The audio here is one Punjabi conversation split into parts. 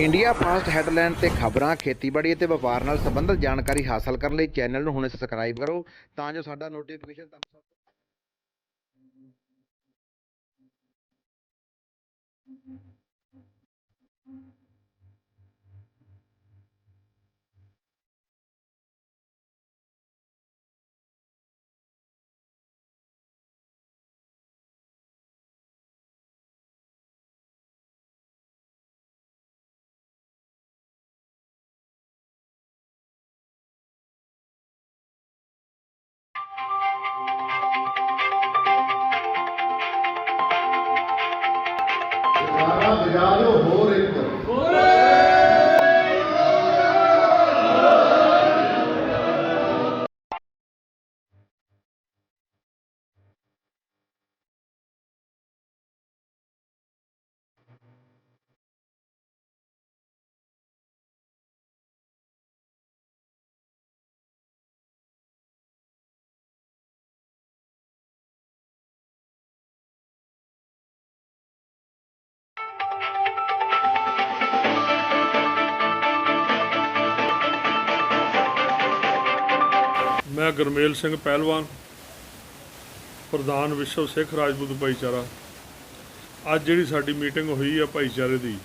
ਇੰਡੀਆ ਫਾਸਟ ਹੈਡਲਾਈਨ ਤੇ ਖਬਰਾਂ, ਖੇਤੀਬਾੜੀ ਅਤੇ ਵਪਾਰ ਨਾਲ ਸੰਬੰਧਿਤ ਜਾਣਕਾਰੀ ਹਾਸਲ ਕਰਨ ਲਈ ਚੈਨਲ ਨੂੰ ਹੁਣੇ ਸਬਸਕ੍ਰਾਈਬ ਕਰੋ ਤਾਂ ਜੋ ਸਾਡਾ ਨੋਟੀਫਿਕੇਸ਼ਨ ਤੁਹਾਨੂੰ ਮੈਂ ਗੁਰਮੇਲ ਸਿੰਘ ਪਹਿਲਵਾਨ, ਪ੍ਰਧਾਨ ਵਿਸ਼ਵ ਸਿੱਖ ਰਾਜਪੂਤ ਭਾਈਚਾਰਾ। ਅੱਜ ਜਿਹੜੀ ਸਾਡੀ ਮੀਟਿੰਗ ਹੋਈ ਆ ਭਾਈਚਾਰੇ ਦੀ,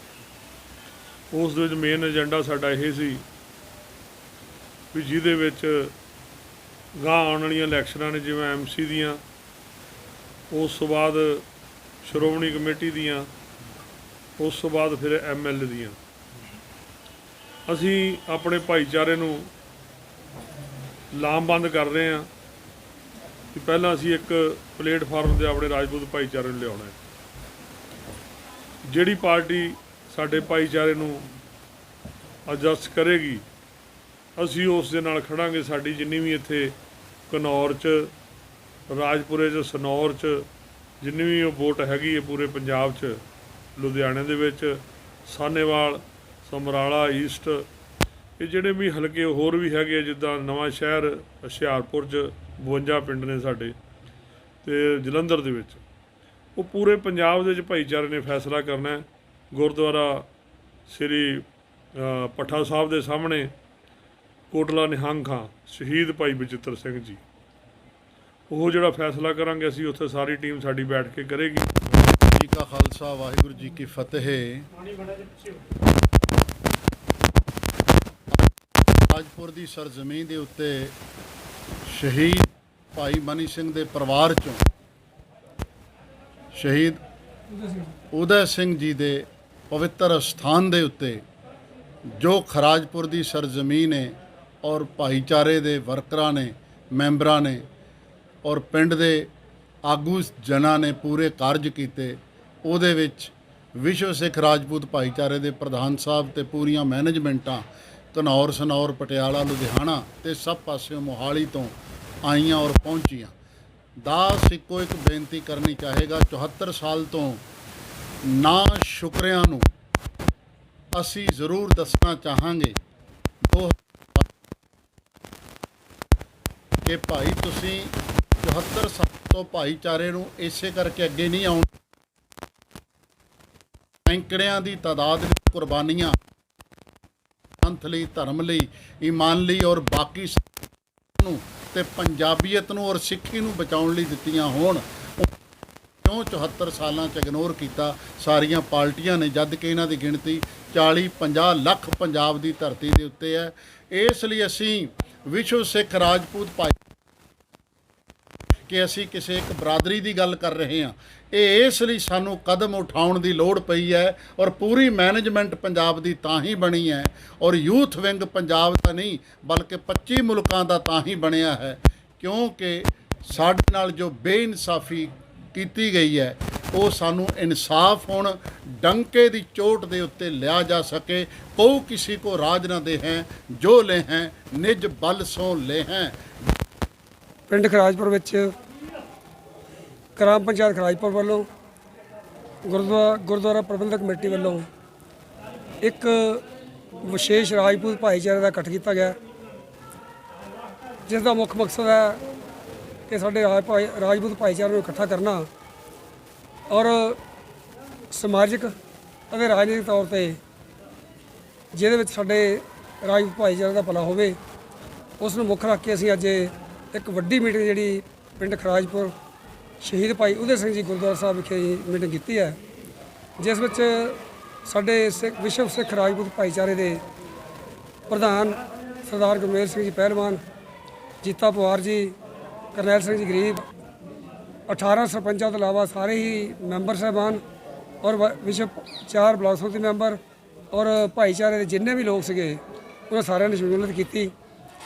ਉਸ ਦੇ ਵਿੱਚ ਮੇਨ ਏਜੰਡਾ ਸਾਡਾ ਇਹ ਸੀ ਵੀ ਜਿਹਦੇ ਵਿੱਚ ਗਾਂ ਆਉਣ ਵਾਲੀਆਂ ਇਲੈਕਸ਼ਨਾਂ ਨੇ, ਜਿਵੇਂ ਐਮਸੀ ਦੀਆਂ, ਉਸ ਤੋਂ ਬਾਅਦ ਸ਼੍ਰੋਮਣੀ ਕਮੇਟੀ ਦੀਆਂ, ਉਸ ਤੋਂ ਬਾਅਦ ਫਿਰ ਐਮਐਲਏ ਦੀਆਂ। ਅਸੀਂ ਆਪਣੇ ਭਾਈਚਾਰੇ ਨੂੰ ਲਾਮਬੰਦ ਕਰ ਰਹੇ ਹਾਂ ਕਿ ਪਹਿਲਾਂ ਅਸੀਂ ਇੱਕ ਪਲੇਟਫਾਰਮ ਤੇ ਆਪਣੇ ਰਾਜਪੂਤ ਭਾਈਚਾਰੇ ਨੂੰ ਲਿਆਉਣਾ ਹੈ। ਜਿਹੜੀ ਪਾਰਟੀ ਸਾਡੇ ਭਾਈਚਾਰੇ ਨੂੰ ਐਡਜਸਟ ਕਰੇਗੀ, ਅਸੀਂ ਉਸ ਦੇ ਨਾਲ ਖੜਾਂਗੇ। ਸਾਡੀ ਜਿੰਨੀ ਵੀ ਇੱਥੇ ਘਨੌਰ ਚ, ਰਾਜਪੁਰੇ ਚ, ਸਨੌਰ ਚ, ਜਿੰਨੀ ਵੀ ਉਹ ਵੋਟ ਹੈਗੀ ਹੈ ਪੂਰੇ ਪੰਜਾਬ ਚ, ਲੁਧਿਆਣੇ ਦੇ ਵਿੱਚ, ਸਾਨੇਵਾਲ, ਸਮਰਾਲਾ, ਈਸਟ ਇਹ ਜਿਹੜੇ ਵੀ ਹਲਕੇ ਹੋਰ ਵੀ ਹੈਗੇ ਆ, ਜਿੱਦਾਂ ਨਵਾਂ ਸ਼ਹਿਰ ਹੁਸ਼ਿਆਰਪੁਰ ਚ 52 ਪਿੰਡ ਨੇ ਸਾਡੇ ਤੇ ਜਲੰਧਰ ਦੇ ਵਿੱਚ। ਉਹ ਪੂਰੇ ਪੰਜਾਬ ਦੇ ਵਿੱਚ ਭਾਈਚਾਰੇ ਨੇ ਫੈਸਲਾ ਕਰਨਾ ਗੁਰਦੁਆਰਾ ਸ੍ਰੀ ਅ, ਪੱਠਾ ਸਾਹਿਬ ਦੇ ਸਾਹਮਣੇ ਕੋਟਲਾ ਨਿਹੰਗ ਖਾਂ ਸ਼ਹੀਦ ਭਾਈ ਬਚਿੱਤਰ ਸਿੰਘ ਜੀ। ਉਹ ਜਿਹੜਾ ਫੈਸਲਾ ਕਰਾਂਗੇ ਅਸੀਂ ਉੱਥੇ ਸਾਰੀ ਟੀਮ ਸਾਡੀ ਬੈਠ ਕੇ ਕਰੇਗੀ। ਜੀ ਕਾ ਖਾਲਸਾ ਵਾਹਿਗੁਰੂ ਜੀ ਕੀ ਫਤਿਹ। ਰਾਜਪੁਰ ਦੀ ਸਰਜ਼ਮੀਨ ਦੇ ਉੱਤੇ ਸ਼ਹੀਦ ਭਾਈ ਮਨੀ ਸਿੰਘ ਦੇ ਪਰਿਵਾਰ ਚੋਂ ਸ਼ਹੀਦ ਉਦੈ ਸਿੰਘ ਜੀ ਦੇ ਪਵਿੱਤਰ ਸਥਾਨ ਦੇ ਉੱਤੇ ਜੋ ਖਰਾਜਪੁਰ ਦੀ ਸਰਜ਼ਮੀਨ ਹੈ ਔਰ ਭਾਈਚਾਰੇ ਦੇ ਵਰਕਰਾਂ ਨੇ, ਮੈਂਬਰਾਂ ਨੇ ਔਰ ਪਿੰਡ ਦੇ ਆਗੂ ਜਨਾਂ ਨੇ ਪੂਰੇ ਕਾਰਜ ਕੀਤੇ, ਉਹਦੇ ਵਿੱਚ ਵਿਸ਼ਵ ਸਿੱਖ ਰਾਜਪੂਤ ਭਾਈਚਾਰੇ ਦੇ ਪ੍ਰਧਾਨ ਸਾਹਿਬ ਤੇ ਪੂਰੀਆਂ ਮੈਨੇਜਮੈਂਟਾਂ ਘਨੌਰ ਸਨੌਰ, ਪਟਿਆਲਾ, ਲੁਧਿਆਣਾ ਤੇ ਸਭ ਪਾਸਿਓਂ ਮੋਹਾਲੀ ਤੋਂ ਆਈਆਂ ਔਰ ਪਹੁੰਚੀਆਂ। ਦਾਸ ਇੱਕੋ ਇੱਕ ਬੇਨਤੀ ਕਰਨੀ ਚਾਹੇਗਾ 74 ਸਾਲ ਤੋਂ ਨਾ ਸ਼ੁਕਰਿਆਂ ਨੂੰ ਅਸੀਂ ਜ਼ਰੂਰ ਦੱਸਣਾ ਚਾਹਾਂਗੇ। ਦੋ ਕਿ ਭਾਈ ਤੁਸੀਂ 74 ਸਾਲ ਤੋਂ ਭਾਈਚਾਰੇ ਨੂੰ ਇਸੇ ਕਰਕੇ ਅੱਗੇ ਨਹੀਂ ਆਉਣ। ਸੈਂਕੜਿਆਂ ਦੀ ਤਾਦਾਦ ਵਿੱਚ ਕੁਰਬਾਨੀਆਂ ਪੰਥ ਲਈ, ਧਰਮ ਲਈ, ਈਮਾਨ ਲਈ ਔਰ ਬਾਕੀ ਨੂੰ ਤੇ ਪੰਜਾਬੀਅਤ ਨੂੰ ਔਰ ਸਿੱਖੀ ਨੂੰ ਬਚਾਉਣ ਲਈ ਦਿੱਤੀਆਂ ਹੋਣ। ਕਿਉਂ 74 ਸਾਲਾਂ ਚ ਇਗਨੋਰ ਕੀਤਾ? ਸਾਰੀਆਂ ਪਾਰਟੀਆਂ ਨੇ ਜਦ ਕਿ ਇਹਨਾਂ ਦੀ ਗਿਣਤੀ 40 50 ਲੱਖ ਪੰਜਾਬ ਦੀ ਧਰਤੀ ਦੇ ਉੱਤੇ ਹੈ। ਇਸ ਲਈ ਅਸੀਂ ਵਿਸ਼ਵ ਸਿੱਖ ਰਾਜਪੂਤ ਭਾਈ ਕਿ ਅਸੀਂ ਕਿਸੇ ਇੱਕ ਬਰਾਦਰੀ ਦੀ ਗੱਲ ਕਰ ਰਹੇ ਹਾਂ, ਇਹ ਇਸ ਲਈ ਸਾਨੂੰ ਕਦਮ ਉਠਾਉਣ ਦੀ ਲੋੜ ਪਈ ਹੈ ਔਰ ਪੂਰੀ ਮੈਨੇਜਮੈਂਟ ਪੰਜਾਬ ਦੀ ਤਾਂ ਹੀ ਬਣੀ ਹੈ ਔਰ ਯੂਥ ਵਿੰਗ ਪੰਜਾਬ ਦਾ ਨਹੀਂ, ਬਲਕਿ 25 ਮੁਲਕਾਂ ਦਾ ਤਾਂ ਹੀ ਬਣਿਆ ਹੈ, ਕਿਉਂਕਿ ਸਾਡੇ ਨਾਲ ਜੋ ਬੇਇਨਸਾਫੀ ਕੀਤੀ ਗਈ ਹੈ, ਉਹ ਸਾਨੂੰ ਇਨਸਾਫ ਹੋਣ, ਡੰਕੇ ਦੀ ਚੋਟ ਦੇ ਉੱਤੇ ਲਿਆ ਜਾ ਸਕੇ ਕੋ ਕਿਸੇ ਕੋ ਰਾਜ ਨਾ ਦੇ ਹੈ ਜੋ ਲੈ ਹੈ ਨਿਜ ਬਲ ਸੋ ਲੈ ਹੈ ਪਿੰਡ ਖਰਾਜਪੁਰ ਵਿੱਚ, ਗ੍ਰਾਮ ਪੰਚਾਇਤ ਖਰਾਜਪੁਰ ਵੱਲੋਂ ਗੁਰਦੁਆਰਾ ਗੁਰਦੁਆਰਾ ਪ੍ਰਬੰਧਕ ਕਮੇਟੀ ਵੱਲੋਂ ਇੱਕ ਵਿਸ਼ੇਸ਼ ਰਾਜਪੂਤ ਭਾਈਚਾਰੇ ਦਾ ਇਕੱਠ ਕੀਤਾ ਗਿਆ। ਜਿਸ ਦਾ ਮੁੱਖ ਮਕਸਦ ਹੈ ਕਿ ਸਾਡੇ ਰਾਜ ਭਾਈ, ਰਾਜਪੂਤ ਭਾਈਚਾਰੇ ਨੂੰ ਇਕੱਠਾ ਕਰਨਾ ਔਰ ਸਮਾਜਿਕ ਅਤੇ ਰਾਜਨੀਤਿਕ ਤੌਰ ਤੇ ਜਿਹਦੇ ਵਿੱਚ ਸਾਡੇ ਰਾਜਪੂਤ ਭਾਈਚਾਰੇ ਦਾ ਭਲਾ ਹੋਵੇ, ਉਸ ਨੂੰ ਮੁੱਖ ਰੱਖ ਕੇ ਅਸੀਂ ਅੱਜ ਇੱਕ ਵੱਡੀ ਮੀਟਿੰਗ ਜਿਹੜੀ ਪਿੰਡ ਖਰਾਜਪੁਰ ਸ਼ਹੀਦ ਭਾਈ ਉਦੈ ਸਿੰਘ ਜੀ ਗੁਰਦੁਆਰਾ ਸਾਹਿਬ ਵਿਖੇ ਮੀਟਿੰਗ ਕੀਤੀ ਹੈ, ਜਿਸ ਵਿੱਚ ਸਾਡੇ ਸਿੱਖ ਵਿਸ਼ਵ ਸਿੱਖ ਰਾਜਪੂਤ ਭਾਈਚਾਰੇ ਦੇ ਪ੍ਰਧਾਨ ਸਰਦਾਰ ਗੁਰਮੇਲ ਸਿੰਘ ਜੀ ਪਹਿਲਵਾਨ, ਜੀਤਾ ਪਵਾਰ ਜੀ, ਕਰਨੈਲ ਸਿੰਘ ਜੀ ਗਰੀਬ 18 ਸਰਪੰਚਾਂ ਤੋਂ ਇਲਾਵਾ ਸਾਰੇ ਹੀ ਮੈਂਬਰ ਸਾਹਿਬਾਨ ਔਰ ਵ- ਵਿਸ਼ਵ ਚਾਰ ਬਲਾਕ ਸਮਿਤੀ ਮੈਂਬਰ ਔਰ ਭਾਈਚਾਰੇ ਦੇ ਜਿੰਨੇ ਵੀ ਲੋਕ ਸੀਗੇ, ਉਹਨਾਂ ਸਾਰਿਆਂ ਨੇ ਸ਼ਮੂਲੀਅਤ ਕੀਤੀ।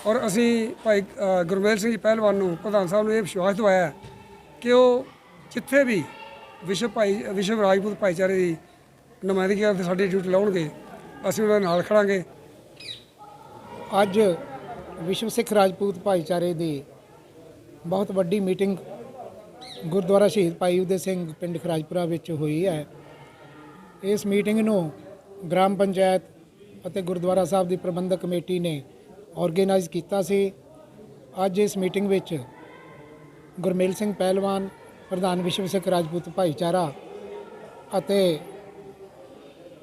ਔਰ ਅਸੀਂ ਭਾਈ ਗੁਰਮੇਲ ਸਿੰਘ ਜੀ ਪਹਿਲਵਾਨ ਨੂੰ ਪ੍ਰਧਾਨ ਸਾਹਿਬ ਨੂੰ ਇਹ ਵਿਸ਼ਵਾਸ ਦਿਵਾਇਆ ਕਿ ਉਹ ਜਿੱਥੇ ਵੀ ਵਿਸ਼ਵ ਭਾਈ, ਵਿਸ਼ਵ ਰਾਜਪੂਤ ਭਾਈਚਾਰੇ ਦੀ ਨੁਮਾਇੰਦਗੀ ਕਰਦੇ ਸਾਡੀ ਡਿਊਟੀ ਲਾਉਣਗੇ, ਅਸੀਂ ਉਹਨਾਂ ਨਾਲ ਖੜਾਂਗੇ। ਅੱਜ ਵਿਸ਼ਵ ਸਿੱਖ ਰਾਜਪੂਤ ਭਾਈਚਾਰੇ ਦੀ ਬਹੁਤ ਵੱਡੀ ਮੀਟਿੰਗ ਗੁਰਦੁਆਰਾ ਸ਼ਹੀਦ ਭਾਈ ਉਦੇ ਸਿੰਘ ਪਿੰਡ ਖਰਾਜਪੁਰਾ ਵਿੱਚ ਹੋਈ ਹੈ। ਇਸ ਮੀਟਿੰਗ ਨੂੰ ਗ੍ਰਾਮ ਪੰਚਾਇਤ ਅਤੇ ਗੁਰਦੁਆਰਾ ਸਾਹਿਬ ਦੀ ਪ੍ਰਬੰਧਕ ਕਮੇਟੀ ਨੇ ਆਰਗੇਨਾਈਜ਼ ਕੀਤਾ ਸੀ। ਅੱਜ ਇਸ ਮੀਟਿੰਗ ਵਿੱਚ ਗੁਰਮੇਲ ਸਿੰਘ ਪਹਿਲਵਾਨ, ਪ੍ਰਧਾਨ ਵਿਸ਼ਵ ਸਿੱਖ ਰਾਜਪੂਤ ਭਾਈਚਾਰਾ ਅਤੇ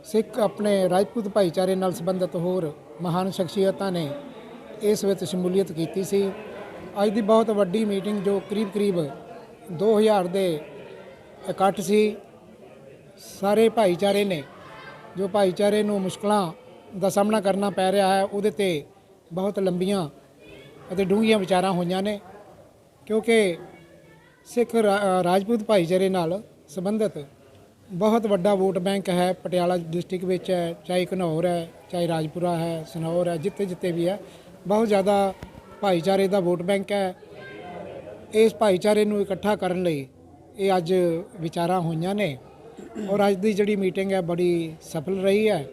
ਸਿੱਖ ਆਪਣੇ ਰਾਜਪੂਤ ਭਾਈਚਾਰੇ ਨਾਲ ਸੰਬੰਧਿਤ ਹੋਰ ਮਹਾਨ ਸ਼ਖਸੀਅਤਾਂ ਨੇ ਇਸ ਵਿੱਚ ਸ਼ਮੂਲੀਅਤ ਕੀਤੀ ਸੀ। ਅੱਜ ਦੀ ਬਹੁਤ ਵੱਡੀ ਮੀਟਿੰਗ ਜੋ ਕਰੀਬ-ਕਰੀਬ 2000 ਦੇ ਇਕੱਠ ਸੀ। ਸਾਰੇ ਭਾਈਚਾਰੇ ਨੇ ਜੋ ਭਾਈਚਾਰੇ ਨੂੰ ਮੁਸ਼ਕਲਾਂ ਦਾ ਸਾਹਮਣਾ ਕਰਨਾ ਪੈ ਰਿਹਾ ਹੈ, ਉਹਦੇ ਤੇ ਬਹੁਤ ਲੰਬੀਆਂ ਅਤੇ ਡੂੰਘੀਆਂ ਵਿਚਾਰਾਂ ਹੋਈਆਂ ਨੇ, ਕਿਉਂਕਿ ਸਿੱਖ ਰਾਜਪੂਤ ਭਾਈਚਾਰੇ ਨਾਲ ਸੰਬੰਧਿਤ ਬਹੁਤ ਵੱਡਾ ਵੋਟ ਬੈਂਕ ਹੈ, ਪਟਿਆਲਾ ਡਿਸਟ੍ਰਿਕਟ ਵਿੱਚ ਹੈ, ਚਾਹੇ ਘਨੌਰ ਹੈ, ਚਾਹੇ ਰਾਜਪੁਰਾ ਹੈ, ਸਨੌਰ ਹੈ, ਜਿੱਥੇ ਜਿੱਥੇ ਵੀ ਹੈ, ਬਹੁਤ ਜ਼ਿਆਦਾ ਭਾਈਚਾਰੇ ਦਾ ਵੋਟ ਬੈਂਕ ਹੈ। ਇਸ ਭਾਈਚਾਰੇ ਨੂੰ ਇਕੱਠਾ ਕਰਨ ਲਈ ਇਹ ਅੱਜ ਵਿਚਾਰਾਂ ਹੋਈਆਂ ਨੇ ਔਰ ਅੱਜ ਦੀ ਜਿਹੜੀ ਮੀਟਿੰਗ ਹੈ ਬੜੀ ਸਫਲ ਰਹੀ ਹੈ।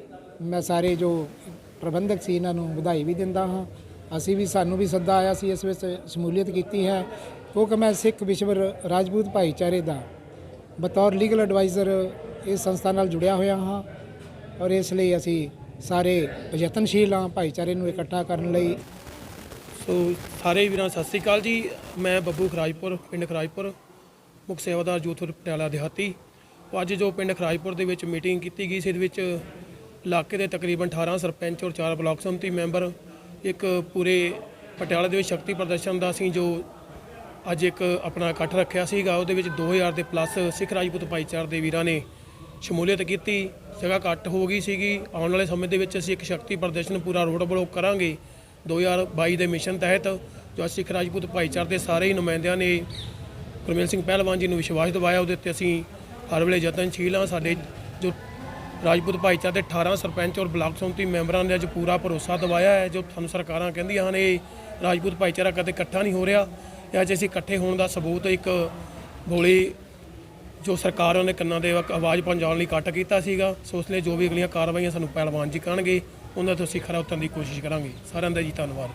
ਮੈਂ ਸਾਰੇ ਜੋ ਪ੍ਰਬੰਧਕ ਸੀ, ਇਹਨਾਂ ਨੂੰ ਵਧਾਈ ਵੀ ਦਿੰਦਾ ਹਾਂ। ਅਸੀਂ ਵੀ, ਸਾਨੂੰ ਵੀ ਸੱਦਾ ਆਇਆ ਸੀ, ਇਸ ਵਿੱਚ ਸ਼ਮੂਲੀਅਤ ਕੀਤੀ ਹੈ। ਕਿਉਂਕਿ ਮੈਂ ਸਿੱਖ ਵਿਸ਼ਵ ਰਾਜਪੂਤ ਭਾਈਚਾਰੇ ਦਾ ਬਤੌਰ ਲੀਗਲ ਐਡਵਾਈਜ਼ਰ ਇਸ ਸੰਸਥਾ ਨਾਲ ਜੁੜਿਆ ਹੋਇਆ ਹਾਂ ਔਰ ਇਸ ਲਈ ਅਸੀਂ ਸਾਰੇ ਯਤਨਸ਼ੀਲ ਹਾਂ ਭਾਈਚਾਰੇ ਨੂੰ ਇਕੱਠਾ ਕਰਨ ਲਈ। ਸੋ ਸਾਰੇ ਵੀਰਾਂ, ਸਤਿ ਸ੍ਰੀ ਅਕਾਲ ਜੀ। ਮੈਂ ਬੱਬੂ ਖਰਾਜਪੁਰ, ਪਿੰਡ ਖਰਾਜਪੁਰ, ਮੁੱਖ ਸੇਵਾਦਾਰ ਜੂਥ ਪਟਿਆਲਾ ਦਿਹਾਤੀ। ਅੱਜ ਜੋ ਪਿੰਡ ਖਰਾਜਪੁਰ ਦੇ ਵਿੱਚ ਮੀਟਿੰਗ ਕੀਤੀ ਗਈ ਸੀ, ਇਹਦੇ ਵਿੱਚ ਇਲਾਕੇ ਦੇ ਤਕਰੀਬਨ 18 ਸਰਪੰਚ ਔਰ 4 ਬਲਾਕ ਸੰਮਤੀ ਮੈਂਬਰ ਇੱਕ ਪੂਰੇ ਪਟਿਆਲਾ ਦੇ ਵਿੱਚ ਸ਼ਕਤੀ ਪ੍ਰਦਰਸ਼ਨ ਦਾ ਅਸੀਂ ਜੋ ਅੱਜ ਇੱਕ ਆਪਣਾ ਇਕੱਠ ਰੱਖਿਆ ਸੀਗਾ। ਉਹਦੇ ਵਿੱਚ 2000 ਦੇ ਪਲੱਸ ਸਿੱਖ ਰਾਜਪੂਤ ਭਾਈਚਾਰੇ ਦੇ ਵੀਰਾਂ ਨੇ ਸ਼ਮੂਲੀਅਤ ਕੀਤੀ। ਜਗ੍ਹਾ ਘੱਟ ਹੋ ਗਈ ਸੀਗੀ। ਆਉਣ ਵਾਲੇ ਸਮੇਂ ਦੇ ਵਿੱਚ ਅਸੀਂ ਇੱਕ ਸ਼ਕਤੀ ਪ੍ਰਦਰਸ਼ਨ ਪੂਰਾ ਰੋਡ ਬਲੋਕ ਕਰਾਂਗੇ। 2022 ਦੇ ਮਿਸ਼ਨ ਤਹਿਤ, ਜੋ ਸਿੱਖ ਰਾਜਪੂਤ ਭਾਈਚਾਰੇ ਦੇ ਸਾਰੇ ਹੀ ਨੁਮਾਇੰਦਿਆਂ ਨੇ ਗੁਰਮੇਲ ਸਿੰਘ ਪਹਿਲਵਾਨ ਜੀ ਨੂੰ ਵਿਸ਼ਵਾਸ ਦਿਵਾਇਆ। ਉਹਦੇ ਉੱਤੇ ਅਸੀਂ ਹਰ ਵੇਲੇ ਯਤਨਸ਼ੀਲ ਹਾਂ। ਸਾਡੇ ਜੋ ਰਾਜਪੂਤ ਭਾਈਚਾਰੇ ਦੇ 18 ਸਰਪੰਚ ਔਰ ਬਲਾਕ ਸੰਮਤੀ ਮੈਂਬਰਾਂ ਨੇ ਅੱਜ ਪੂਰਾ ਭਰੋਸਾ ਦਿਵਾਇਆ ਹੈ। ਜੋ ਤੁਹਾਨੂੰ ਸਰਕਾਰਾਂ ਕਹਿੰਦੀਆਂ ਹਨ, ਇਹ ਰਾਜਪੂਤ ਭਾਈਚਾਰਾ ਕਦੇ ਇਕੱਠਾ ਨਹੀਂ ਹੋ ਰਿਹਾ। ਇਹ ਅੱਜ ਅਸੀਂ ਇਕੱਠੇ ਹੋਣ ਦਾ ਸਬੂਤ ਇੱਕ ਬੋਲੀ ਜੋ ਸਰਕਾਰ ਉਹਨੇ ਕੰਨਾਂ ਦੇ ਆਵਾਜ਼ ਪਹੁੰਚਾਉਣ ਲਈ ਕੱਟ ਕੀਤਾ ਸੀਗਾ। ਸੋ ਉਸ ਲਈ ਜੋ ਵੀ ਅਗਲੀਆਂ ਕਾਰਵਾਈਆਂ ਸਾਨੂੰ ਪਹਿਲਵਾਨ ਜੀ ਕਰਨਗੇ, ਉਹਨਾਂ ਤੋਂ ਅਸੀਂ ਖਰਾ ਉਤਰਨ ਦੀ ਕੋਸ਼ਿਸ਼ ਕਰਾਂਗੇ। ਸਾਰਿਆਂ ਦਾ ਜੀ ਧੰਨਵਾਦ।